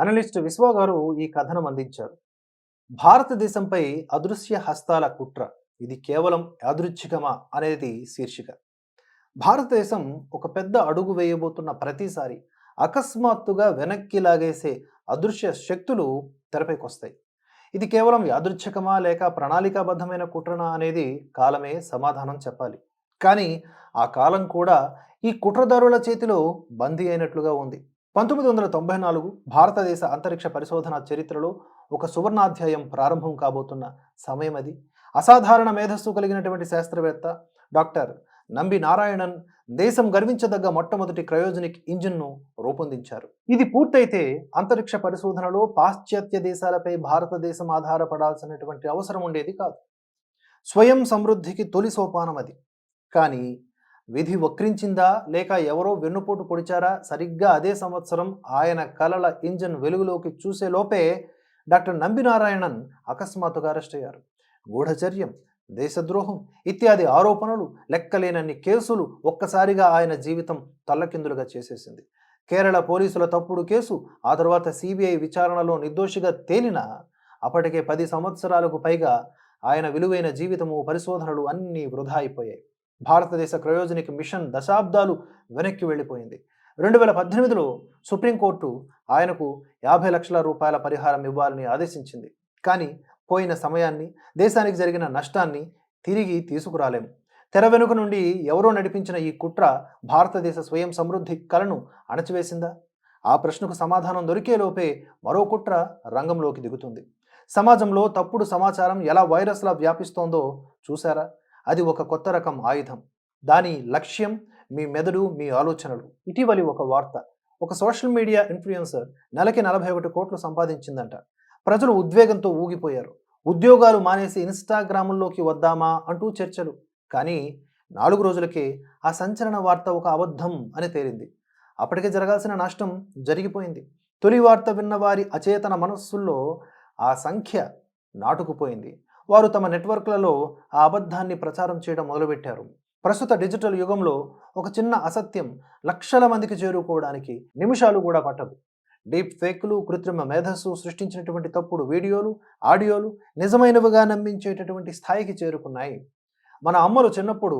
Analyst విశ్వ గారు ఈ కథనం అందించారు. భారతదేశంపై అదృశ్య హస్తాల కుట్ర ఇది కేవలం యాదృచ్ఛికమా అనేది శీర్షిక. భారతదేశం ఒక పెద్ద అడుగు వేయబోతున్న ప్రతిసారి అకస్మాత్తుగా వెనక్కి లాగేసే అదృశ్య శక్తులు తెరపైకి వస్తాయి ఇది కేవలం యాదృచ్ఛికమా లేక ప్రణాళికాబద్ధమైన కుట్రనా అనేది కాలమే సమాధానం చెప్పాలి. కానీ ఆ కాలం కూడా ఈ కుట్రదారుల చేతిలో బందీ అయినట్లుగా ఉంది. పంతొమ్మిది వందల తొంభై నాలుగు భారతదేశ అంతరిక్ష పరిశోధన చరిత్రలో ఒక సువర్ణాధ్యాయం ప్రారంభం కాబోతున్న సమయం అది అసాధారణ మేధస్సు కలిగినటువంటి శాస్త్రవేత్త డాక్టర్ నంబి నారాయణన్ దేశం గర్వించదగ్గ మొట్టమొదటి క్రయోజనిక్ ఇంజిన్ను రూపొందించారు. ఇది పూర్తయితే అంతరిక్ష పరిశోధనలో పాశ్చాత్య దేశాలపై భారతదేశం ఆధారపడాల్సినటువంటి అవసరం ఉండేది కాదు. స్వయం సమృద్ధికి తొలి సోపానం అది కానీ విధి వక్రించిందా లేక ఎవరో వెన్నుపోటు పొడిచారా? సరిగ్గా అదే సంవత్సరం ఆయన కలల ఇంజన్ వెలుగులోకి చూసే లోపే డాక్టర్ నంబి నారాయణన్ అకస్మాత్తుగా అరెస్ట్ అయ్యారు. గూఢచర్యం దేశద్రోహం ఇత్యాది ఆరోపణలు లెక్కలేనన్ని కేసులు ఒక్కసారిగా ఆయన జీవితం తల్లకిందులుగా చేసేసింది. కేరళ పోలీసుల తప్పుడు కేసు ఆ తర్వాత సిబిఐ విచారణలో నిర్దోషిగా తేలిన అప్పటికే పది సంవత్సరాలకు పైగా ఆయన విలువైన జీవితము పరిశోధనలు అన్నీ వృధా అయిపోయాయి. భారతదేశ క్రయోజనిక్ మిషన్ దశాబ్దాలు వెనక్కి వెళ్ళిపోయింది. రెండు వేల పద్దెనిమిదిలో సుప్రీంకోర్టు ఆయనకు యాభై లక్షల రూపాయల పరిహారం ఇవ్వాలని ఆదేశించింది. కానీ పోయిన సమయాన్ని దేశానికి జరిగిన నష్టాన్ని తిరిగి తీసుకురాలేము. తెర వెనుక నుండి ఎవరో నడిపించిన ఈ కుట్ర భారతదేశ స్వయం సమృద్ధి కలను అణచివేసిందా? ఆ ప్రశ్నకు సమాధానం దొరికే లోపే మరో కుట్ర రంగంలోకి దిగుతుంది. సమాజంలో తప్పుడు సమాచారం ఎలా వైరస్లా వ్యాపిస్తోందో చూసారా అది ఒక కొత్త రకం ఆయుధం. దాని లక్ష్యం మీ మెదడు మీ ఆలోచనలు. ఇటీవలి ఒక వార్త. ఒక సోషల్ మీడియా ఇన్ఫ్లుయెన్సర్ నెలకి నలభై ఒకటి కోట్లు సంపాదించిందంట. ప్రజలు ఉద్వేగంతో ఊగిపోయారు. ఉద్యోగాలు మానేసి ఇన్స్టాగ్రాముల్లోకి వద్దామా అంటూ చర్చలు. కానీ నాలుగు రోజులకే ఆ సంచలన వార్త ఒక అబద్ధం అని తేలింది. అప్పటికే జరగాల్సిన నష్టం జరిగిపోయింది. తొలి వార్త విన్న వారి అచేతన మనస్సుల్లో ఆ సంఖ్య నాటుకుపోయింది. వారు తమ నెట్వర్క్లలో ఆ అబద్ధాన్ని ప్రచారం చేయడం మొదలుపెట్టారు. ప్రస్తుత డిజిటల్ యుగంలో ఒక చిన్న అసత్యం లక్షల మందికి చేరుకోవడానికి నిమిషాలు కూడా పట్టదు డీప్ ఫేక్లు కృత్రిమ మేధస్సు సృష్టించినటువంటి తప్పుడు వీడియోలు ఆడియోలు నిజమైనవిగా నమ్మించేటటువంటి స్థాయికి చేరుకున్నాయి. మన అమ్మలు చిన్నప్పుడు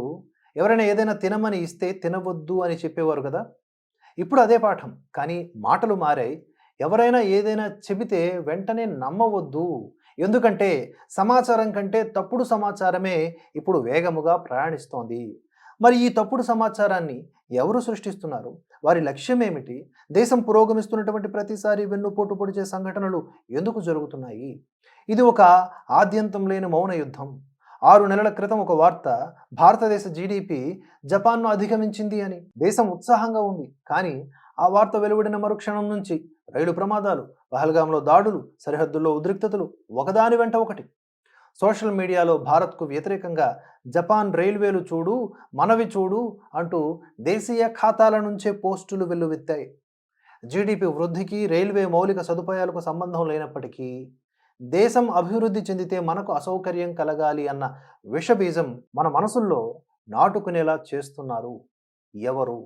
ఎవరైనా ఏదైనా తినమని ఇస్తే తినవద్దు అని చెప్పేవారు కదా? ఇప్పుడు అదే పాఠం. కానీ మాటలు మారాయి. ఎవరైనా ఏదైనా చెబితే వెంటనే నమ్మవద్దు. ఎందుకంటే సమాచారం కంటే తప్పుడు సమాచారమే ఇప్పుడు వేగముగా ప్రయాణిస్తోంది. మరి ఈ తప్పుడు సమాచారాన్ని ఎవరు సృష్టిస్తున్నారు? వారి లక్ష్యం ఏమిటి? దేశం పురోగమిస్తున్నటువంటి ప్రతిసారి వెన్నుపోటు పొడిచే సంఘటనలు ఎందుకు జరుగుతున్నాయి? ఇది ఒక ఆద్యంతం లేని మౌన యుద్ధం. ఆరు నెలల క్రితం ఒక వార్త భారతదేశ జీడిపి జపాన్ను అధిగమించింది అని. దేశం ఉత్సాహంగా ఉంది. కానీ ఆ వార్త వెలువడిన మరుక్షణం నుంచి రైలు ప్రమాదాలు పహల్గాంలో దాడులు సరిహద్దుల్లో ఉద్రిక్తతలు ఒకదాని వెంట ఒకటి. సోషల్ మీడియాలో భారత్కు వ్యతిరేకంగా జపాన్ రైల్వేలు చూడు మనవి చూడు అంటూ దేశీయ ఖాతాల నుంచే పోస్టులు వెల్లువెత్తాయి. జీడిపి వృద్ధికి రైల్వే మౌలిక సదుపాయాలకు సంబంధం లేనప్పటికీ దేశం అభివృద్ధి చెందితే మనకు అసౌకర్యం కలగాలి అన్న విషబీజం మన మనసుల్లో నాటుకునేలా చేస్తున్నారు ఎవరు?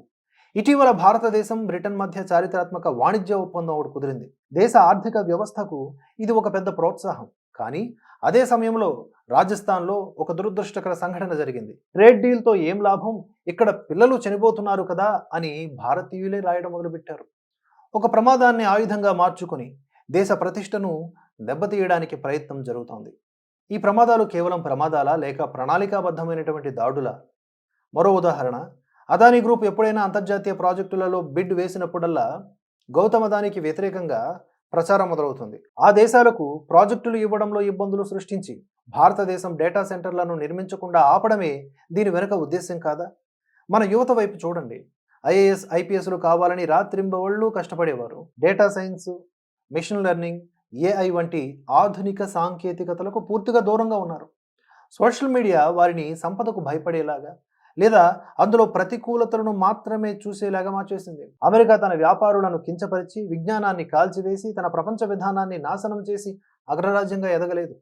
ఇటీవల భారతదేశం బ్రిటన్ మధ్య చారిత్రాత్మక వాణిజ్య ఒప్పందం ఒకటి కుదిరింది. దేశ ఆర్థిక వ్యవస్థకు ఇది ఒక పెద్ద ప్రోత్సాహం. కానీ అదే సమయంలో రాజస్థాన్లో ఒక దురదృష్టకర సంఘటన జరిగింది. ట్రేడ్ డీల్తో ఏం లాభం? ఇక్కడ పిల్లలు చనిపోతున్నారు కదా అని భారతీయులే రాయడం మొదలుపెట్టారు. ఒక ప్రమాదాన్ని ఆయుధంగా మార్చుకొని దేశ ప్రతిష్టను దెబ్బతీయడానికి ప్రయత్నం జరుగుతోంది. ఈ ప్రమాదాలు కేవలం ప్రమాదాలా లేక ప్రణాళికాబద్ధమైనటువంటి దాడుల? మరో ఉదాహరణ అదానీ గ్రూప్ ఎప్పుడైనా అంతర్జాతీయ ప్రాజెక్టులలో బిడ్ వేసినప్పుడల్లా గౌతమ్ అదానికి వ్యతిరేకంగా ప్రచారం మొదలవుతుంది. ఆ దేశాలకు ప్రాజెక్టులు ఇవ్వడంలో ఇబ్బందులు సృష్టించి భారతదేశం డేటా సెంటర్లను నిర్మించకుండా ఆపడమే దీని వెనుక ఉద్దేశం కాదా? మన యువత వైపు చూడండి. ఐఏఎస్ ఐపీఎస్లు కావాలని రాత్రింబవళ్ళు కష్టపడేవారు. Data science machine learning AI వంటి ఆధునిక సాంకేతికతలకు పూర్తిగా దూరంగా ఉన్నారు. సోషల్ మీడియా వారిని సంపదకు భయపడేలాగా లేదా అందులో ప్రతికూలతలను మాత్రమే చూసేలాగా మార్చేసింది. అమెరికా తన వ్యాపారులను కించపరిచి విజ్ఞానాన్ని కాల్చివేసి తన ప్రపంచ విధానాన్ని నాశనం చేసి అగ్రరాజ్యంగా ఎదగలేదు.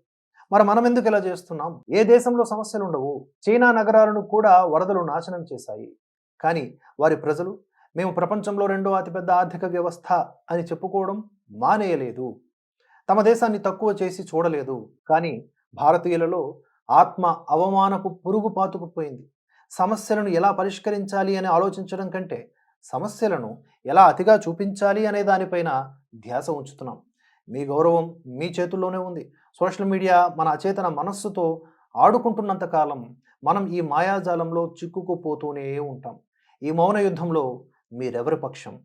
మరి మనం ఎందుకు ఇలా చేస్తున్నాం? ఏ దేశంలో సమస్యలు ఉండవు. చైనా నగరాలను కూడా వరదలు నాశనం చేశాయి. కానీ వారి ప్రజలు మేము ప్రపంచంలో రెండో అతిపెద్ద ఆర్థిక వ్యవస్థ అని చెప్పుకోవడం మానేయలేదు. తమ దేశాన్ని తక్కువ చేసి చూడలేదు. కానీ భారతీయులలో ఆత్మ అవమానపు పురుగు పాతుకుపోయింది. సమస్యలను ఎలా పరిష్కరించాలి అని ఆలోచించడం కంటే సమస్యలను ఎలా అతిగా చూపించాలి అనే దానిపైన ధ్యాస ఉంచుతున్నాం. మీ గౌరవం మీ చేతుల్లోనే ఉంది. సోషల్ మీడియా మన అచేతన మనస్సుతో ఆడుకుంటున్నంత కాలం మనం ఈ మాయాజాలంలో చిక్కుకుపోతూనే ఉంటాం. ఈ మౌన యుద్ధంలో మీరెవరి పక్షం?